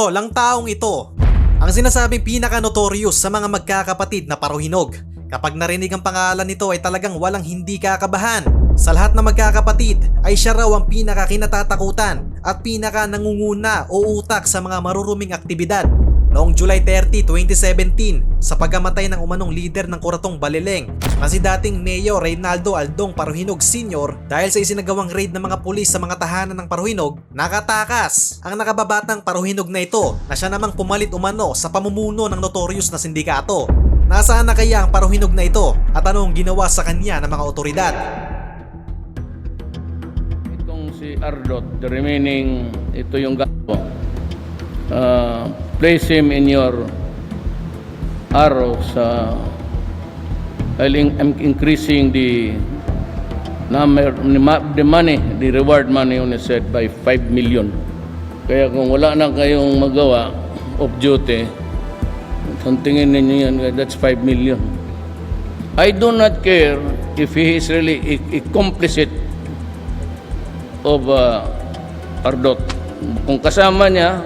Tol, ang taong ito, ang sinasabing pinaka-notorious sa mga magkakapatid na paruhinog. Kapag narinig ang pangalan nito ay talagang walang hindi kakabahan. Sa lahat ng magkakapatid ay siya raw ang pinaka-kinatatakutan at pinaka-nangunguna o utak sa mga maruruming aktibidad. Noong July 30, 2017, sa pagkamatay ng umanong leader ng Kuratong Balileng na si dating Mayor Reynaldo Aldong Paruhinog Sr. dahil sa isinagawang raid ng mga pulis sa mga tahanan ng Paruhinog, nakatakas ang nakababatang Paruhinog na ito na siya namang pumalit umano sa pamumuno ng notorious na sindikato. Nasaan na kaya ang Paruhinog na ito at anong ginawa sa kanya ng mga otoridad? Si Ardot, the remaining, ito yung gato. Uh, place him in your arrows uh, while increasing the number, the money, the reward money on his head by 5 million. Kaya kung wala na kayong magawa of duty, kung tingin ninyo yan, that's 5 million. I do not care if he is really a, a complicit of uh, Ardot. Kung kasama niya,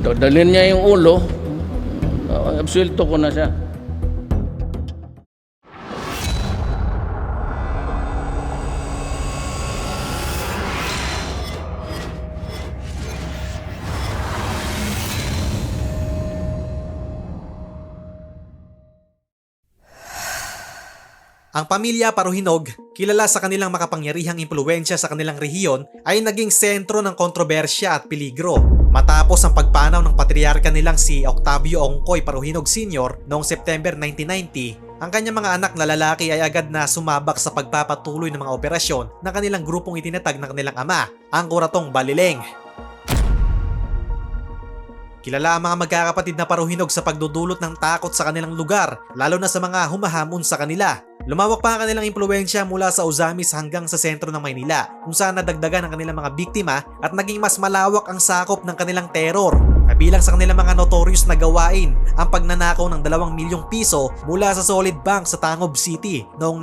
dadalhin niya yung ulo, uh, absuelto ko na siya. Ang pamilya Paruhinog, kilala sa kanilang makapangyarihang impluensya sa kanilang rehiyon, ay naging sentro ng kontrobersya at peligro. Matapos ang pagpanaw ng patriarka nilang si Octavio Ongkoy Paruhinog Sr. noong September 1990, ang kanyang mga anak na lalaki ay agad na sumabak sa pagpapatuloy ng mga operasyon ng kanilang grupong itinatag ng kanilang ama, ang Kuratong Balileng. Kilala ang mga magkakapatid na paruhinog sa pagdudulot ng takot sa kanilang lugar, lalo na sa mga humahamon sa kanila. Lumawak pa ang kanilang impluensya mula sa Uzamis hanggang sa sentro ng Maynila, kung saan nadagdagan ang kanilang mga biktima at naging mas malawak ang sakop ng kanilang terror. Kabilang sa kanilang mga notorious na gawain ang pagnanakaw ng 2 milyong piso mula sa Solid Bank sa Tangob City noong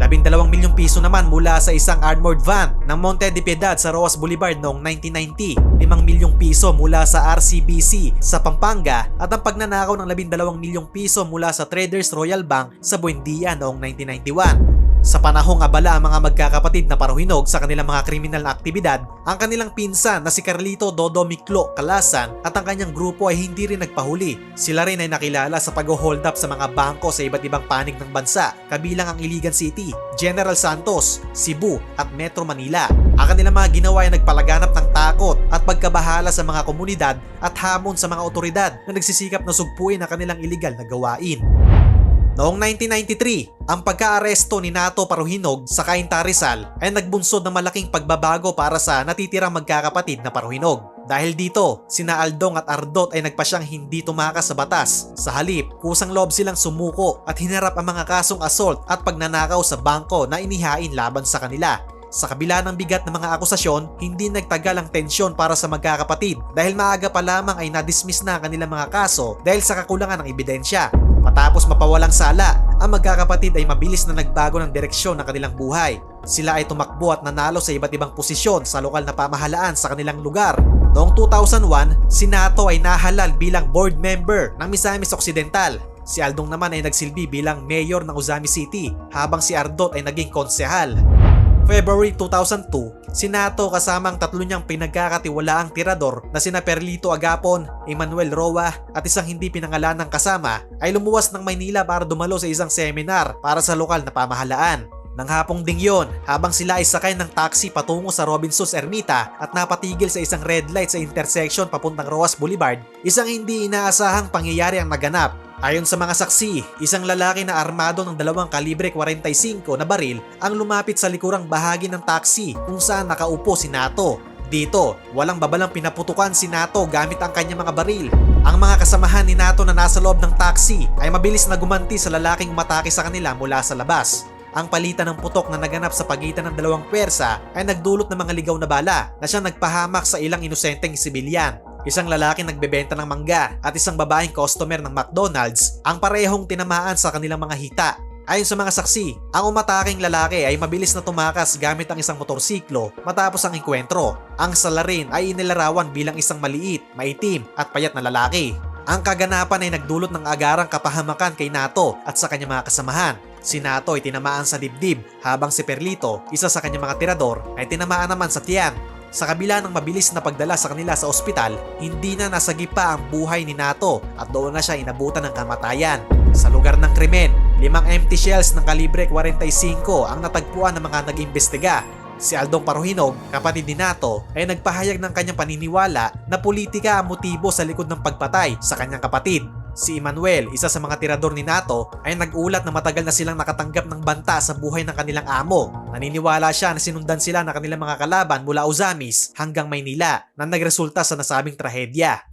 1988, 12 milyong piso naman mula sa isang armored van ng Monte de Piedad sa Roas Boulevard noong 1990, 5 milyong piso mula sa RCBC sa Pampanga at ang pagnanakaw ng 12 milyong piso mula sa Traders Royal Bank sa Buendia noong 1991. Sa panahong abala ang mga magkakapatid na paruhinog sa kanilang mga kriminal na aktibidad, ang kanilang pinsan na si Carlito Dodo Miklo Kalasan at ang kanyang grupo ay hindi rin nagpahuli. Sila rin ay nakilala sa pag-hold up sa mga bangko sa iba't ibang panig ng bansa, kabilang ang Iligan City, General Santos, Cebu at Metro Manila. Ang kanilang mga ginawa ay nagpalaganap ng takot at pagkabahala sa mga komunidad at hamon sa mga otoridad na nagsisikap na sugpuin ang kanilang iligal na gawain. Noong 1993, ang pagkaaresto ni Nato Paruhinog sa Cainta Rizal ay nagbunsod ng malaking pagbabago para sa natitirang magkakapatid na Paruhinog. Dahil dito, sina Aldong at Ardot ay nagpasyang hindi tumakas sa batas. Sa halip, kusang loob silang sumuko at hinarap ang mga kasong assault at pagnanakaw sa bangko na inihain laban sa kanila. Sa kabila ng bigat ng mga akusasyon, hindi nagtagal ang tensyon para sa magkakapatid dahil maaga pa lamang ay nadismiss na ang kanilang mga kaso dahil sa kakulangan ng ebidensya. Matapos mapawalang sala, ang magkakapatid ay mabilis na nagbago ng direksyon ng kanilang buhay. Sila ay tumakbo at nanalo sa iba't ibang posisyon sa lokal na pamahalaan sa kanilang lugar. Noong 2001, si Nato ay nahalal bilang board member ng Misamis Occidental. Si Aldong naman ay nagsilbi bilang mayor ng Uzami City habang si Ardot ay naging konsehal. February 2002, si Nato kasama ang tatlo niyang pinagkakatiwalaang tirador na sina Perlito Agapon, Emmanuel Roa at isang hindi pinangalanang kasama ay lumuwas ng Maynila para dumalo sa isang seminar para sa lokal na pamahalaan. Nang hapong ding yon, habang sila ay sakay ng taxi patungo sa Robinson's Ermita at napatigil sa isang red light sa intersection papuntang Roas Boulevard, isang hindi inaasahang pangyayari ang naganap Ayon sa mga saksi, isang lalaki na armado ng dalawang kalibre 45 na baril ang lumapit sa likurang bahagi ng taxi kung saan nakaupo si Nato. Dito, walang babalang pinaputukan si Nato gamit ang kanyang mga baril. Ang mga kasamahan ni Nato na nasa loob ng taxi ay mabilis na gumanti sa lalaking umatake sa kanila mula sa labas. Ang palitan ng putok na naganap sa pagitan ng dalawang pwersa ay nagdulot ng mga ligaw na bala na siyang nagpahamak sa ilang inosenteng sibilyan. Isang lalaki nagbebenta ng mangga at isang babaeng customer ng McDonald's ang parehong tinamaan sa kanilang mga hita. Ayon sa mga saksi, ang umataking lalaki ay mabilis na tumakas gamit ang isang motorsiklo matapos ang enkwentro. Ang salarin ay inilarawan bilang isang maliit, maitim at payat na lalaki. Ang kaganapan ay nagdulot ng agarang kapahamakan kay Nato at sa kanyang mga kasamahan. Si Nato ay tinamaan sa dibdib habang si Perlito, isa sa kanyang mga tirador, ay tinamaan naman sa tiyan. Sa kabila ng mabilis na pagdala sa kanila sa ospital, hindi na nasagip pa ang buhay ni Nato at doon na siya inabutan ng kamatayan. Sa lugar ng krimen, limang empty shells ng kalibre 45 ang natagpuan ng mga nag-imbestiga. Si Aldong Paruhinog, kapatid ni Nato, ay nagpahayag ng kanyang paniniwala na politika ang motibo sa likod ng pagpatay sa kanyang kapatid. Si Emmanuel, isa sa mga tirador ni Nato, ay nag-ulat na matagal na silang nakatanggap ng banta sa buhay ng kanilang amo. Naniniwala siya na sinundan sila ng kanilang mga kalaban mula Uzamis hanggang Maynila na nagresulta sa nasabing trahedya.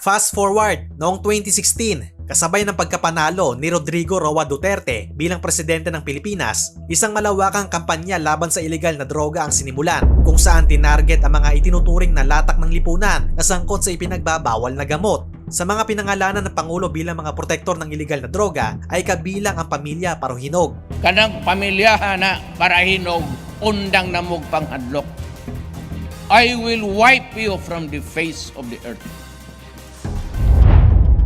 Fast forward, noong 2016, kasabay ng pagkapanalo ni Rodrigo Roa Duterte bilang presidente ng Pilipinas, isang malawakang kampanya laban sa ilegal na droga ang sinimulan kung saan tinarget ang mga itinuturing na latak ng lipunan na sangkot sa ipinagbabawal na gamot. Sa mga pinangalanan ng Pangulo bilang mga protektor ng ilegal na droga ay kabilang ang pamilya Paruhinog. Kanang pamilyahan na parahinog, undang namog panghadlok. I will wipe you from the face of the earth.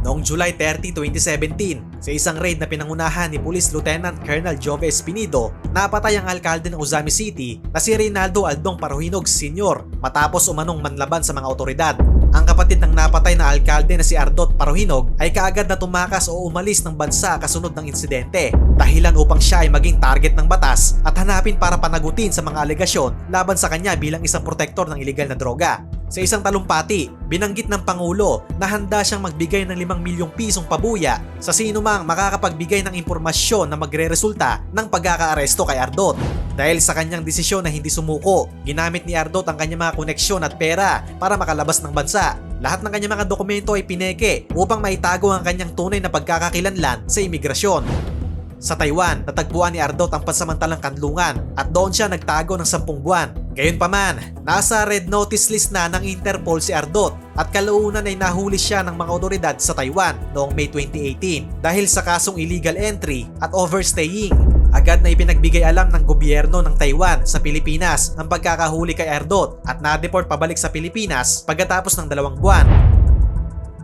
Noong July 30, 2017, sa isang raid na pinangunahan ni Police Lieutenant Colonel Jove Espinido, napatay ang alkalde ng Uzami City na si Reynaldo Aldong Paruhinog Sr. matapos umanong manlaban sa mga otoridad. Ang kapatid ng napatay na alkalde na si Ardot Paruhinog ay kaagad na tumakas o umalis ng bansa kasunod ng insidente, dahilan upang siya ay maging target ng batas at hanapin para panagutin sa mga alegasyon laban sa kanya bilang isang protektor ng ilegal na droga. Sa isang talumpati, binanggit ng Pangulo na handa siyang magbigay ng 5 milyong pisong pabuya sa sino mang makakapagbigay ng impormasyon na magre-resulta ng pagkakaaresto kay Ardot. Dahil sa kanyang desisyon na hindi sumuko, ginamit ni Ardot ang kanyang mga koneksyon at pera para makalabas ng bansa. Lahat ng kanyang mga dokumento ay pineke upang maitago ang kanyang tunay na pagkakakilanlan sa imigrasyon. Sa Taiwan, natagpuan ni Ardot ang pansamantalang kanlungan at doon siya nagtago ng 10 buwan. Gayunpaman, nasa red notice list na ng Interpol si Ardot at kalaunan ay nahuli siya ng mga otoridad sa Taiwan noong May 2018 dahil sa kasong illegal entry at overstaying. Agad na ipinagbigay alam ng gobyerno ng Taiwan sa Pilipinas ang pagkakahuli kay Ardot at na-deport pabalik sa Pilipinas pagkatapos ng dalawang buwan.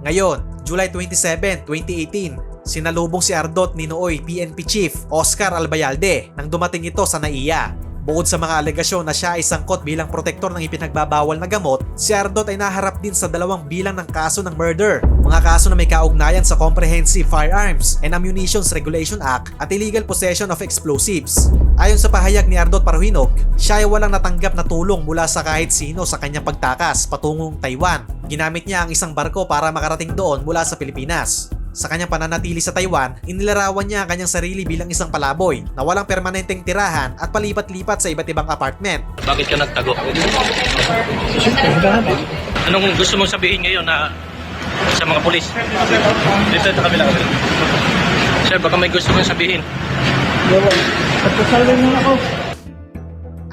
Ngayon, July 27, 2018, sinalubong si Ardot ni nooy PNP Chief Oscar Albayalde nang dumating ito sa NAIA. Bukod sa mga alegasyon na siya ay sangkot bilang protektor ng ipinagbabawal na gamot, si Ardot ay naharap din sa dalawang bilang ng kaso ng murder. Mga kaso na may kaugnayan sa Comprehensive Firearms and Ammunitions Regulation Act at illegal possession of explosives. Ayon sa pahayag ni Ardot Paruhinog, siya ay walang natanggap na tulong mula sa kahit sino sa kanyang pagtakas patungong Taiwan. Ginamit niya ang isang barko para makarating doon mula sa Pilipinas. Sa kanyang pananatili sa Taiwan, inilarawan niya ang kanyang sarili bilang isang palaboy na walang permanenteng tirahan at palipat-lipat sa iba't ibang apartment. Bakit ka nagtago? Anong gusto mong sabihin ngayon na sa mga polis? Dito sa kabila. Sir, baka may gusto mong sabihin.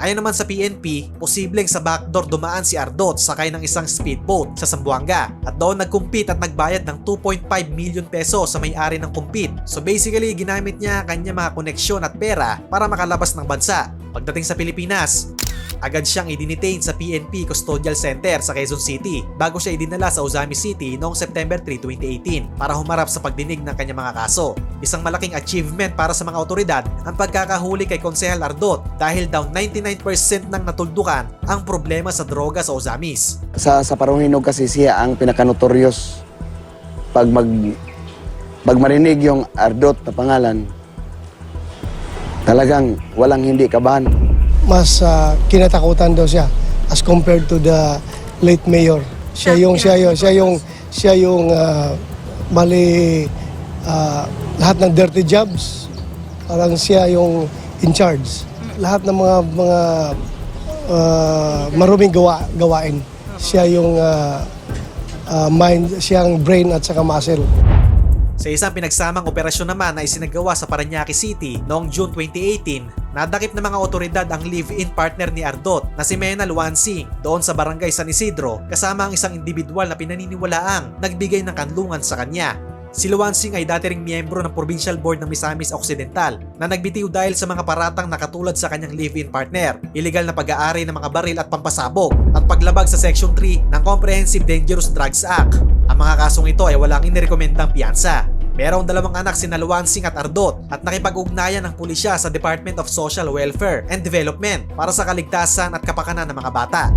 Ayon naman sa PNP, posibleng sa backdoor dumaan si Ardot sakay ng isang speedboat sa Zamboanga at doon nagkumpit at nagbayad ng 2.5 million peso sa may-ari ng kumpit. So basically, ginamit niya kanya mga koneksyon at pera para makalabas ng bansa. Pagdating sa Pilipinas, agad siyang idinitain sa PNP Custodial Center sa Quezon City bago siya idinala sa Uzami City noong September 3, 2018 para humarap sa pagdinig ng kanyang mga kaso. Isang malaking achievement para sa mga otoridad ang pagkakahuli kay Konsehal Ardot dahil daw 99% ng natuldukan ang problema sa droga sa Ozamis. sa sa Parunghinog kasi siya ang pinakanotorious pag mag pag marinig yung Ardot na pangalan talagang walang hindi kabahan mas ah, kinatakutan daw siya as compared to the late mayor. Siya yung siya yung siya yung siya yung ah, bali ah, lahat ng dirty jobs parang siya yung in charge. Lahat ng mga mga ah, maruming gawa, gawain. Siya yung ah, ah, mind, siyang brain at saka muscle. Sa isang pinagsamang operasyon naman na isinagawa sa Paranaque City noong June 2018, nadakip ng mga otoridad ang live-in partner ni Ardot na si Mena Luansing doon sa barangay San Isidro kasama ang isang individual na pinaniniwalaang nagbigay ng kanlungan sa kanya. Si Luwansing ay dati ring miyembro ng Provincial Board ng Misamis Occidental na nagbitiw dahil sa mga paratang na katulad sa kanyang live-in partner, illegal na pag-aari ng mga baril at pampasabog, at paglabag sa Section 3 ng Comprehensive Dangerous Drugs Act. Ang mga kasong ito ay walang inirekomendang piyansa. Merong dalawang anak si Naluansing at Ardot at nakipag-ugnayan ng pulisya sa Department of Social Welfare and Development para sa kaligtasan at kapakanan ng mga bata.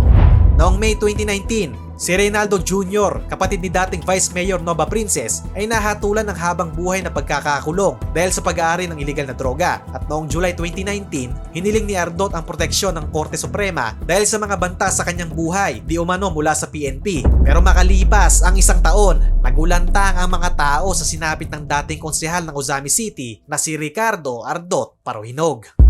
Noong May 2019, si Reynaldo Jr., kapatid ni dating Vice Mayor Nova Princess, ay nahatulan ng habang buhay na pagkakakulong dahil sa pag-aari ng iligal na droga. At noong July 2019, hiniling ni Ardot ang proteksyon ng Korte Suprema dahil sa mga banta sa kanyang buhay di umano mula sa PNP. Pero makalipas ang isang taon, nagulantang ang mga tao sa sinapit ng dating konsehal ng Ozami City na si Ricardo Ardot Paruhinog.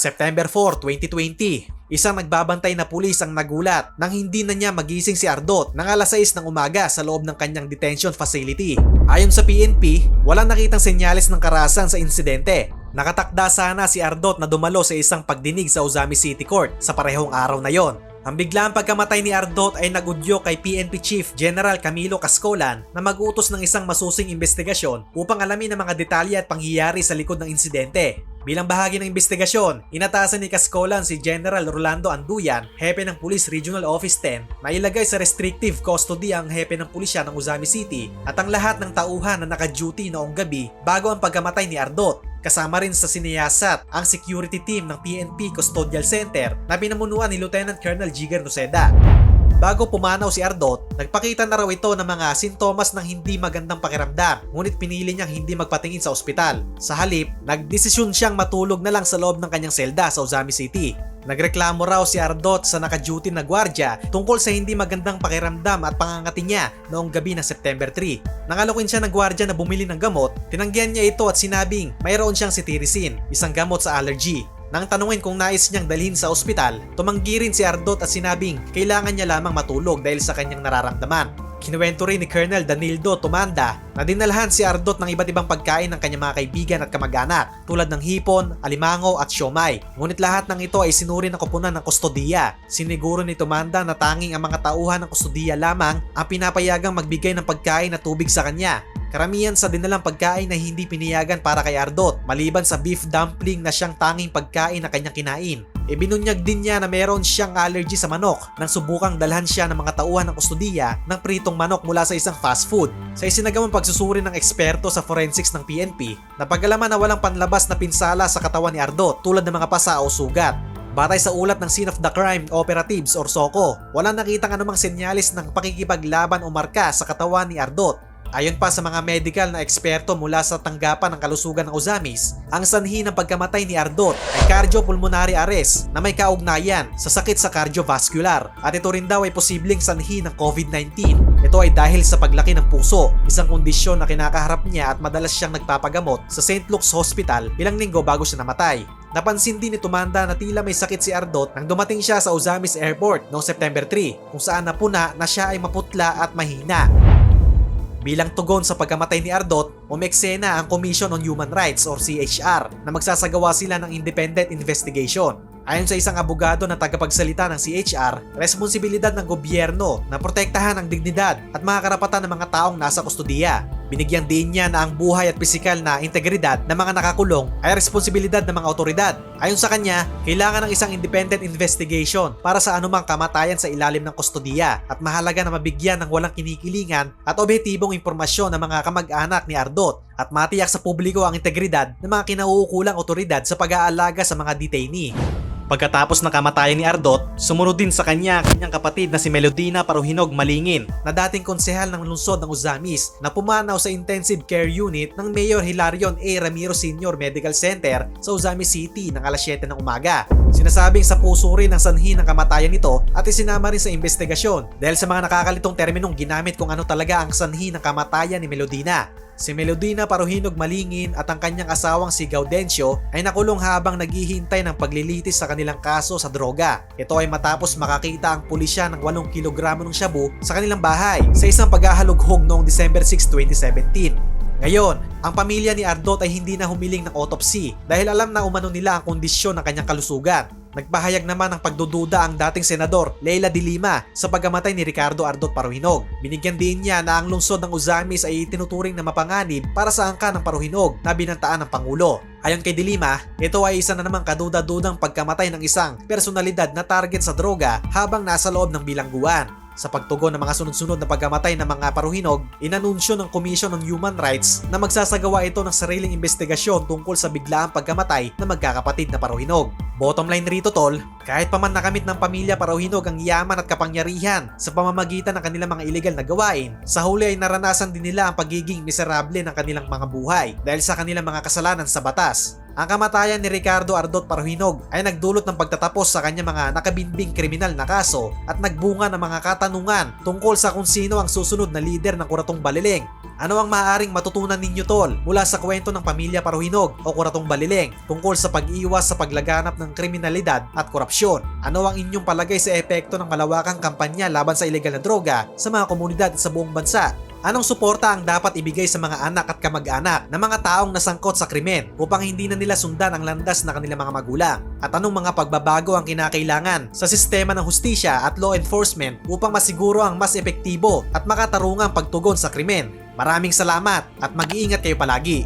September 4, 2020, isang nagbabantay na pulis ang nagulat nang hindi na niya magising si Ardot ng alas 6 ng umaga sa loob ng kanyang detention facility. Ayon sa PNP, walang nakitang senyales ng karasan sa insidente. Nakatakda sana si Ardot na dumalo sa isang pagdinig sa Ozami City Court sa parehong araw na yon. Ang biglang pagkamatay ni Ardot ay nagudyo kay PNP Chief General Camilo Cascolan na mag-utos ng isang masusing investigasyon upang alamin ang mga detalye at pangyayari sa likod ng insidente. Bilang bahagi ng investigasyon, inatasan ni Cascolan si General Rolando Anduyan, hepe ng Police Regional Office 10, na ilagay sa restrictive custody ang hepe ng pulisya ng Uzami City at ang lahat ng tauhan na naka-duty noong gabi bago ang pagkamatay ni Ardot. Kasama rin sa siniyasat ang security team ng PNP Custodial Center na pinamunuan ni Lieutenant Colonel Jigar Noceda. Bago pumanaw si Ardot, nagpakita na raw ito ng mga sintomas ng hindi magandang pakiramdam ngunit pinili niyang hindi magpatingin sa ospital. Sa halip, nagdesisyon siyang matulog na lang sa loob ng kanyang selda sa Ozami City. Nagreklamo raw si Ardot sa naka-duty na gwardya tungkol sa hindi magandang pakiramdam at pangangati niya noong gabi ng September 3. Nangalukin siya ng gwardya na bumili ng gamot, tinanggihan niya ito at sinabing mayroon siyang cetirizine, isang gamot sa allergy. Nang tanungin kung nais niyang dalhin sa ospital, tumanggi rin si Ardot at sinabing kailangan niya lamang matulog dahil sa kanyang nararamdaman. Kinuwento rin ni Colonel Danildo Tumanda na dinalhan si Ardot ng iba't ibang pagkain ng kanyang mga kaibigan at kamag-anak tulad ng hipon, alimango at siomay. Ngunit lahat ng ito ay sinuri ng koponan ng kustodiya. Siniguro ni Tumanda na tanging ang mga tauhan ng kustodiya lamang ang pinapayagang magbigay ng pagkain at tubig sa kanya. Karamihan sa dinalang pagkain na hindi piniyagan para kay Ardot maliban sa beef dumpling na siyang tanging pagkain na kanyang kinain. Ibinunyag din niya na meron siyang allergy sa manok nang subukang dalhan siya ng mga tauhan ng kustodiya ng pritong manok mula sa isang fast food. Sa isinagamang pagsusuri ng eksperto sa forensics ng PNP, napagalaman na walang panlabas na pinsala sa katawan ni Ardot tulad ng mga pasa o sugat. Batay sa ulat ng Scene of the Crime Operatives or SOCO, walang nakitang anumang senyalis ng pakikipaglaban o marka sa katawan ni Ardot Ayon pa sa mga medical na eksperto mula sa tanggapan ng kalusugan ng Ozamis, ang sanhi ng pagkamatay ni Ardot ay cardiopulmonary arrest na may kaugnayan sa sakit sa cardiovascular at ito rin daw ay posibleng sanhi ng COVID-19. Ito ay dahil sa paglaki ng puso, isang kondisyon na kinakaharap niya at madalas siyang nagpapagamot sa St. Luke's Hospital ilang linggo bago siya namatay. Napansin din ni Tumanda na tila may sakit si Ardot nang dumating siya sa Ozamis Airport noong September 3 kung saan napuna na siya ay maputla at mahina. Bilang tugon sa pagkamatay ni Ardot, umeksena ang Commission on Human Rights or CHR na magsasagawa sila ng independent investigation. Ayon sa isang abogado na tagapagsalita ng CHR, responsibilidad ng gobyerno na protektahan ang dignidad at mga karapatan ng mga taong nasa kustudiya. Binigyan din niya na ang buhay at pisikal na integridad ng mga nakakulong ay responsibilidad ng mga otoridad. Ayon sa kanya, kailangan ng isang independent investigation para sa anumang kamatayan sa ilalim ng kustudiya at mahalaga na mabigyan ng walang kinikilingan at objektibong impormasyon ng mga kamag-anak ni Ardot at matiyak sa publiko ang integridad ng mga kinauukulang otoridad sa pag-aalaga sa mga detainee. Pagkatapos ng kamatayan ni Ardot, sumunod din sa kanya ang kanyang kapatid na si Melodina Paruhinog Malingin na dating konsehal ng lungsod ng Uzamis na pumanaw sa intensive care unit ng Mayor Hilarion A. Ramiro Senior Medical Center sa Uzamis City ng alas 7 ng umaga. Sinasabing sa puso rin ang sanhi ng kamatayan nito at isinama rin sa investigasyon dahil sa mga nakakalitong terminong ginamit kung ano talaga ang sanhi ng kamatayan ni Melodina. Si Melodina Paruhinog Malingin at ang kanyang asawang si Gaudencio ay nakulong habang naghihintay ng paglilitis sa kanilang kaso sa droga. Ito ay matapos makakita ang pulisya ng 8 kilogramo ng shabu sa kanilang bahay sa isang paghahalughog noong December 6, 2017. Ngayon, ang pamilya ni Ardot ay hindi na humiling ng autopsy dahil alam na umano nila ang kondisyon ng kanyang kalusugan. Nagpahayag naman ng pagdududa ang dating senador Leila de Lima sa pagkamatay ni Ricardo Ardot Paruhinog. Binigyan din niya na ang lungsod ng Uzamis ay itinuturing na mapanganib para sa angka ng Paruhinog na binantaan ng Pangulo. Ayon kay Dilima, ito ay isa na namang kaduda-dudang pagkamatay ng isang personalidad na target sa droga habang nasa loob ng bilangguan. Sa pagtugon ng mga sunod-sunod na pagkamatay ng mga paruhinog, inanunsyo ng Commission on Human Rights na magsasagawa ito ng sariling investigasyon tungkol sa biglaang pagkamatay ng magkakapatid na paruhinog. Bottom line rito tol, kahit pa man nakamit ng pamilya paruhinog ang yaman at kapangyarihan sa pamamagitan ng kanilang mga illegal na gawain, sa huli ay naranasan din nila ang pagiging miserable ng kanilang mga buhay dahil sa kanilang mga kasalanan sa batas. Ang kamatayan ni Ricardo Ardot Paruhinog ay nagdulot ng pagtatapos sa kanyang mga nakabinbing kriminal na kaso at nagbunga ng mga katanungan tungkol sa kung sino ang susunod na lider ng Kuratong Baliling. Ano ang maaaring matutunan ninyo tol mula sa kwento ng pamilya Paruhinog o Kuratong Baliling tungkol sa pag-iwas sa paglaganap ng kriminalidad at korupsyon? Ano ang inyong palagay sa epekto ng malawakang kampanya laban sa ilegal na droga sa mga komunidad sa buong bansa? Anong suporta ang dapat ibigay sa mga anak at kamag-anak ng mga taong nasangkot sa krimen upang hindi na nila sundan ang landas na kanilang mga magulang? At anong mga pagbabago ang kinakailangan sa sistema ng hustisya at law enforcement upang masiguro ang mas epektibo at makatarungang pagtugon sa krimen? Maraming salamat at mag-iingat kayo palagi.